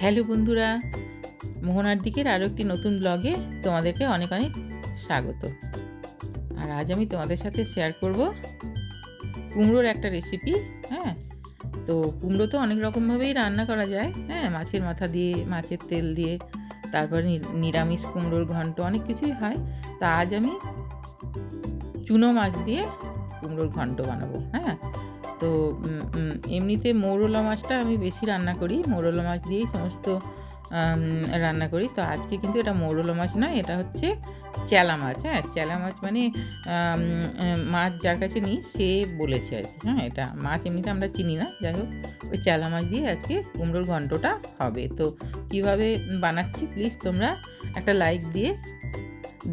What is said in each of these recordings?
Hello বন্ধুরা, মোহনার দিকের আরও একটি নতুন ব্লগে তোমাদেরকে অনেক অনেক স্বাগত। আর আজ আমি তোমাদের সাথে শেয়ার করব কুমড়োর একটা রেসিপি হ্যাঁ? তো কুমড়ো তো অনেক রকমভাবেই রান্না করা যায় হ্যাঁ? মাছের মাথা দিয়ে, মাছের তেল দিয়ে, তারপরে নিরামিষ কুমড়োর ঘন্ট, অনেক কিছুই হয়। তা আজ আমি চুনো মাছ দিয়ে কুমড়োর ঘন্ট বানাবো হ্যাঁ? তো এমনিতে মৌরলা মাছটা আমি বেশি রান্না করি। মৌরলা মাছ দিয়েই সমস্ত রান্না করি। তো আজকে কিন্তু এটা মৌরলা মাছ নয়, এটা হচ্ছে চেলা মাছ। হ্যাঁ চেলা মাছ মানে মাছ যার কাছে নিই, সে বলেছে আর কি। হ্যাঁ এটা মাছ এমনিতে আমরা চিনি না। যাই হোক, ওই চেলা মাছ দিয়ে আজকে কুমড়োর ঘন্টটা হবে। তো কীভাবে বানাচ্ছি প্লিজ তোমরা একটা লাইক দিয়ে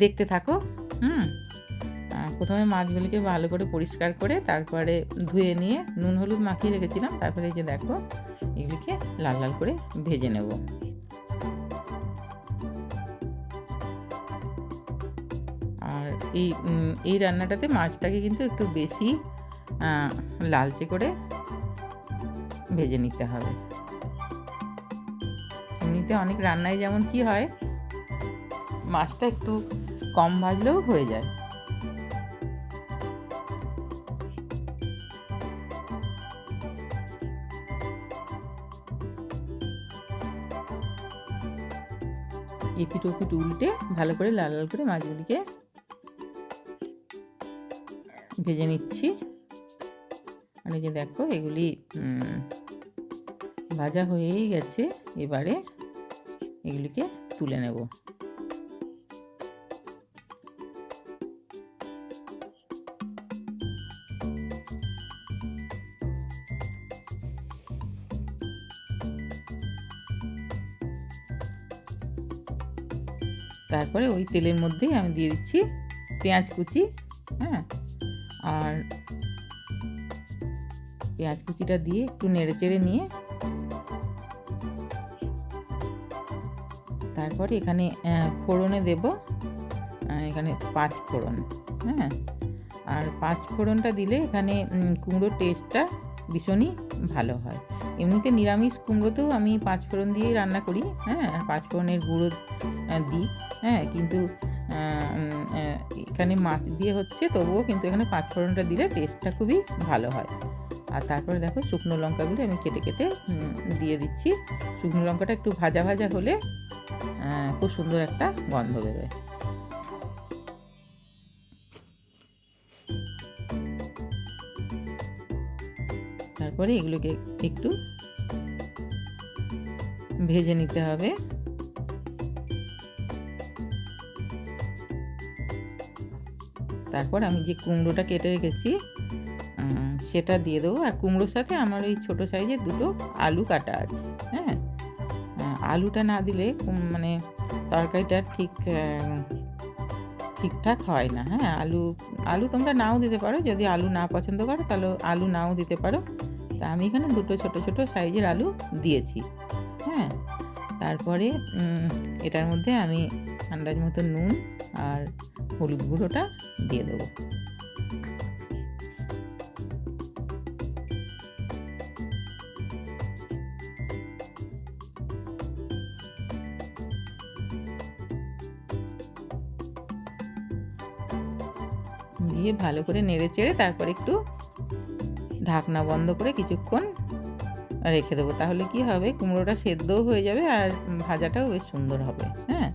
দেখতে থাকো। হুম? প্রথমে মাছগুলিকে ভালো করে পরিষ্কার করে তারপরে ধুয়ে নিয়ে নুন হলুদ মাখিয়ে রেখেছিলাম। তারপরে এই যে দেখো, এগুলিকে লাল লাল করে ভেজে নেব। আর এই এই রান্নাটাতে মাছটাকে কিন্তু একটু বেশি লালচে করে ভেজে নিতে হবে। এমনিতে অনেক রান্নায় যেমন কি হয়, মাছটা একটু কম ভাজলেও হয়ে যায়। এপিট ওপিট উল্টে ভালো করে লাল লাল করে মাছগুলিকে ভেজে নিচ্ছি। মানে যে দেখো এগুলি ভাজা হয়েই গেছে। এবারে এগুলিকে তুলে নেব। তারপরে ওই তেলের মধ্যেই আমি দিয়ে দিচ্ছি পেঁয়াজ কুচি হ্যাঁ? আর পেঁয়াজ কুচিটা দিয়ে একটু নেড়ে চেড়ে নিয়ে তারপরে এখানে ফোড়নে দেব এখানে পাঁচ ফোড়ন হ্যাঁ? আর পাঁচ ফোড়নটা দিলে এখানে কুমড়োর টেস্টটা ভীষণই ভালো হয়। এমনিতে নিরামিষ কুমড়োতেও আমি পাঁচ ফোড়ন দিয়েই রান্না করি হ্যাঁ পাঁচ ফোড়নের গুঁড়ো দিই হ্যাঁ কিন্তু এখানে মাছ দিয়ে হচ্ছে তবুও কিন্তু এখানে পাঁচ ফোড়নটা দিলে টেস্টটা খুবই ভালো হয়। আর তারপরে দেখো শুকনো লঙ্কাগুলো আমি কেটে কেটে দিয়ে দিচ্ছি। শুকনো লঙ্কাটা একটু ভাজা ভাজা হলে খুব সুন্দর একটা গন্ধ বেরোয়। তারপরে এগুলোকে একটু ভেজে নিতে হবে। তারপর আমি যে কুমড়োটা কেটে রেখেছি সেটা দিয়ে দেবো। আর কুমড়োর সাথে আমার ওই ছোটো সাইজের দুটো আলু কাটা আছে হ্যাঁ? আলুটা না দিলে মানে তরকারিটা ঠিক ঠিকঠাক হয় না হ্যাঁ? আলু আলু তোমরা নাও দিতে পারো। যদি আলু না পছন্দ করো, তাহলে আলু নাও দিতে পারো। তা আমি এখানে দুটো ছোট ছোট সাইজের আলু দিয়েছি। হ্যাঁ তারপরে এটার মধ্যে আমি আন্দাজ মতো নুন আর হলুদ গুঁড়োটা দিয়ে দেবো। দিয়ে ভালো করে নেড়ে চেড়ে তারপর একটু ঢাকনা বন্ধ করে কিছুক্ষণ রেখে দেবো। তাহলে কি হবে? কুমড়োটা সেদ্ধও হয়ে যাবে আর ভাজাটাও বেশ সুন্দর হবে হ্যাঁ?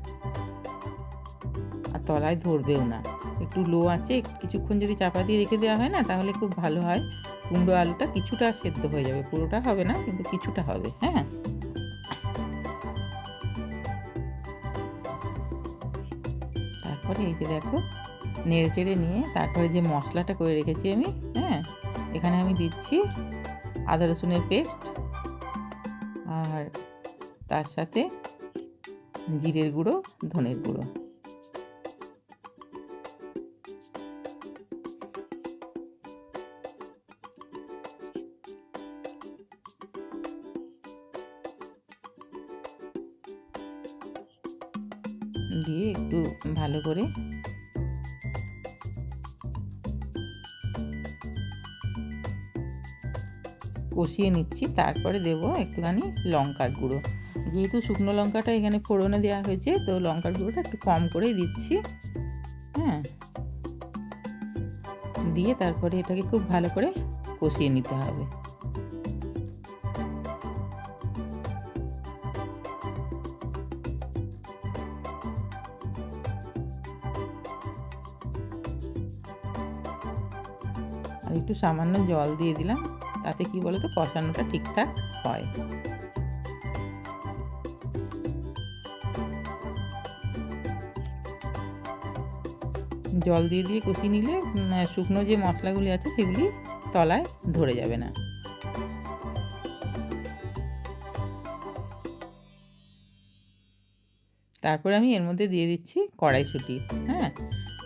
আর তলায় ধরবেও না। একটু লো আছে কিছুক্ষণ যদি চাপা দিয়ে রেখে দেওয়া হয় না, তাহলে খুব ভালো হয়। কুমড়ো আলুটা কিছুটা সেদ্ধ হয়ে যাবে। পুরোটা হবে না, কিন্তু কিছুটা হবে হ্যাঁ? তারপরে এই যে দেখো, নেড়ে চেড়ে নিয়ে তারপরে যে মশলাটা করে রেখেছি আমি হ্যাঁ? এখানে আমি দিচ্ছি আদা রসুনের পেস্ট আর তার সাথে জিরের গুঁড়ো, ধনের গুঁড়ো। দিয়ে একটু ভালো করে কষিয়ে নিচ্ছি, তারপরে দেবো একটুখানি লঙ্কার গুঁড়ো। যেহেতু শুকনো লঙ্কাটা এখানে ফোড়নে দেওয়া হয়েছে, তো লঙ্কার গুঁড়োটা একটু কম করেই দিচ্ছি। হ্যাঁ। দিয়ে তারপরে এটাকে খুব ভালো করে কষিয়ে নিতে হবে। আর একটু সামান্য জল দিয়ে দিলাম। তাতে কি বলতো কষানোটা ঠিকঠাক হয়। জল দিয়ে দিয়ে কষিয়ে নিলে শুকনো যে মশলাগুলি আছে সেগুলি তলায় ধরে যাবে না। তারপরে আমি এর মধ্যে দিয়ে দিচ্ছি কড়াইশুঁটি হ্যাঁ?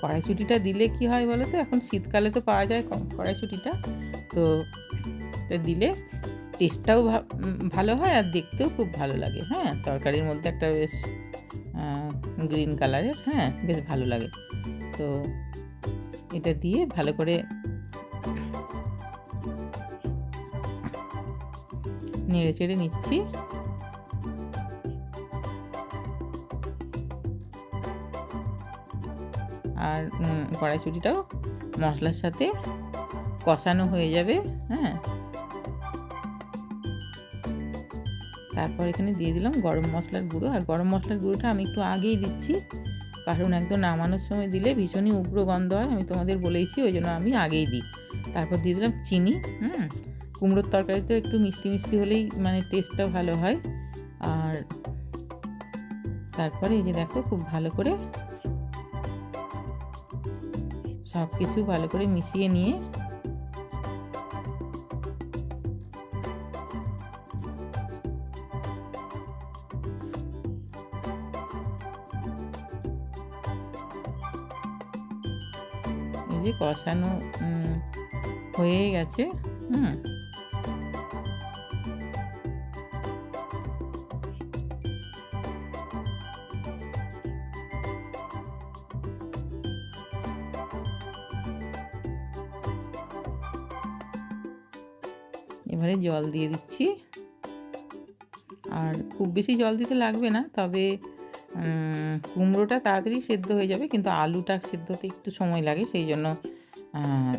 কড়াইশুঁটিটা দিলে কি হয় বলো তো এখন শীতকালে তো পাওয়া যায় কড়াইশুঁটিটা। তো এটা দিলে টেস্টটাও ভালো হয় আর দেখতেও খুব ভালো লাগে। হ্যাঁ তরকারির মধ্যে একটা বেশ গ্রিন কালারের হ্যাঁ বেশ ভালো লাগে। তো এটা দিয়ে ভালো করে নেড়ে চেড়ে নিচ্ছি। আর কড়াইশুঁটিটাও মশলার সাথে কষানো হয়ে যাবে হ্যাঁ। তারপর এখানে দিয়ে দিলাম গরম মশলার গুঁড়ো। আর গরম মশলার গুঁড়োটা আমি একটু আগেই দিচ্ছি, কারণ একদম নামানোর সময় দিলে ভীষণই উগ্র গন্ধ হয়, আমি তোমাদের বলেইছি, ওই জন্য আমি আগেই দিই। তারপর দিয়ে দিলাম চিনি, হুম? কুমড়োর তরকারিতে একটু মিষ্টি মিষ্টি হলেই মানে টেস্টটা ভালো হয়। আর তারপরে এই যে দেখো খুব ভালো করে সব কিছু ভালো করে মিশিয়ে নিয়ে কষানো হয়ে গেছে, হুম। এবারে জল দিয়ে দিচ্ছি। আর খুব বেশি জল দিতে লাগবে না, তবে কুমড়োটা তাড়াতাড়ি সেদ্ধ হয়ে যাবে, কিন্তু আলুটা সেদ্ধ হতে একটু সময় লাগে, সেই জন্য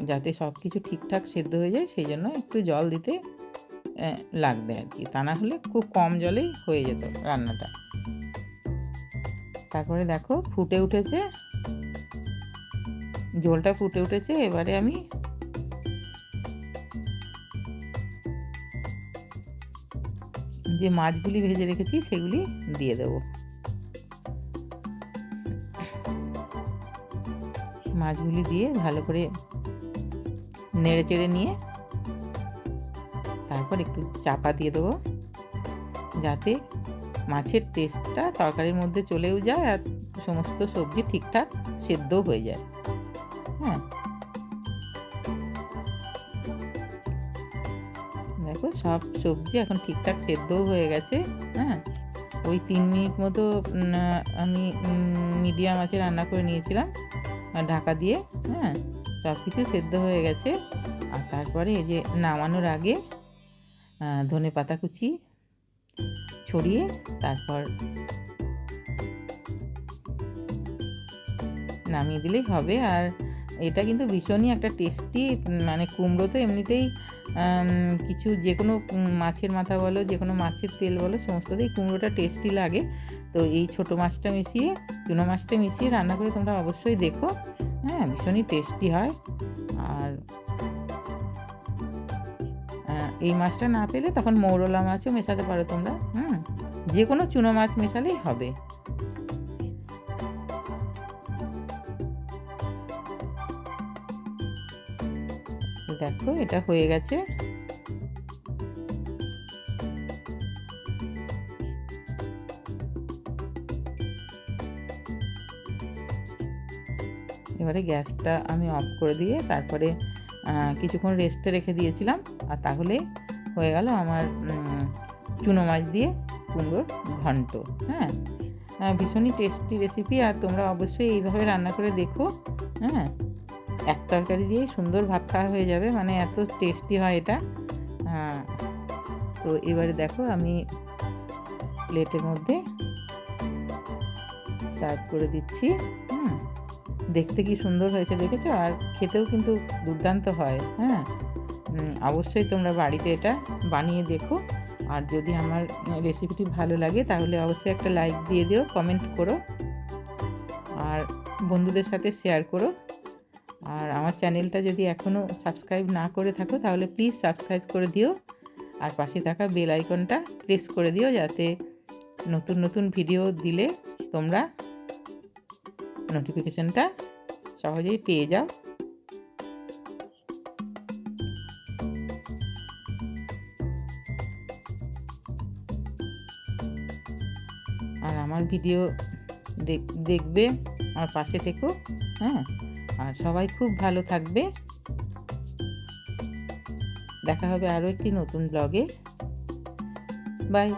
যাতে সব কিছু ঠিকঠাক সেদ্ধ হয়ে যায়, সেই জন্য একটু জল দিতে লাগবে আর কি। তা না হলে খুব কম জলেই হয়ে যেত রান্নাটা। তারপরে দেখো, ফুটে উঠেছে। ঝোলটা ফুটে উঠেছে, এবারে আমি যে মাছগুলি ভেজে রেখেছি, সেগুলি দিয়ে দেবো। মাছগুলি দিয়ে ভালো করে নেড়ে চেড়ে নিয়ে তারপর একটু চাপা দিয়ে দেবো, যাতে মাছের টেস্টটা তরকারির মধ্যে চলেও যায় আর সমস্ত সবজি ঠিকঠাক সেদ্ধও হয়ে যায়। হ্যাঁ। দেখো সব সবজি এখন ঠিকঠাক সেদ্ধও হয়ে গেছে হ্যাঁ। ওই তিন মিনিট মতো আমি মিডিয়াম আছে রান্না করে নিয়েছিলাম। ঢাকা দিয়ে হ্যাঁ সব কিছু সেদ্ধ হয়ে গেছে। আর তারপরে এই যে নামানোর আগে ধনে পাতা কুচি ছড়িয়ে তারপর নামিয়ে দিলেই হবে। আর এটা কিন্তু ভীষণই একটা টেস্টি মানে কুমড়ো তো এমনিতেই কিছু যে কোনো মাছের মাথা বলো, যে কোনো মাছের তেল বলো, সমস্ততেই কুমড়োটা টেস্টি লাগে। তো এই ছোটো মাছটা মিশিয়ে, চুনো মাছটা মিশিয়ে রান্না করে তোমরা অবশ্যই দেখো। হ্যাঁ ভীষণই টেস্টি হয়। আর এই মাছটা না পেলে তখন মৌরলা মাছও মেশাতে পারো তোমরা। হুম, যে কোনো চুনো মাছ মেশালেই হবে। দেখো, এটা হয়ে গেছে। এবারে গ্যাসটা আমি অফ করে দিয়ে তারপরে কিছুক্ষণ রেস্টে রেখে দিয়েছিলাম। আর তাহলে হয়ে গেল আমার চুনো মাছ দিয়ে কুমড়োর ঘন্ট হ্যাঁ? ভীষণই টেস্টি রেসিপি আর তোমরা অবশ্যই এইভাবে রান্না করে দেখো হ্যাঁ? এক তরকারি দিয়েই সুন্দর ভাত খাওয়া হয়ে যাবে মানে এত টেস্টি হয় এটা। হ্যাঁ তো এবারে দেখো আমি প্লেটের মধ্যে সার্ভ করে দিচ্ছি। হুম, দেখতে কি সুন্দর হয়েছে দেখেছ? আর খেতেও কিন্তু দুর্দান্ত হয় হ্যাঁ। অবশ্যই তোমরা বাড়িতে এটা বানিয়ে দেখো। আর যদি আমার রেসিপিটি ভালো লাগে তাহলে অবশ্যই একটা লাইক দিয়ে দিও কমেন্ট করো। আর বন্ধুদের সাথে শেয়ার করো। আর আমার চ্যানেলটা যদি এখনও সাবস্ক্রাইব না করে থাকো, তাহলে প্লিজ সাবস্ক্রাইব করে দিও। আর পাশে থাকা বেল আইকনটা প্রেস করে দিও যাতে নতুন নতুন ভিডিও দিলে তোমরা নোটিফিকেশনটা সহজেই পেয়ে যাও। আর আমার ভিডিও দেখ- দেখবে, আর পাশে থেকো হ্যাঁ? আর সবাই খুব ভালো থাকবে। দেখা হবে আরও একটি নতুন ব্লগে বাই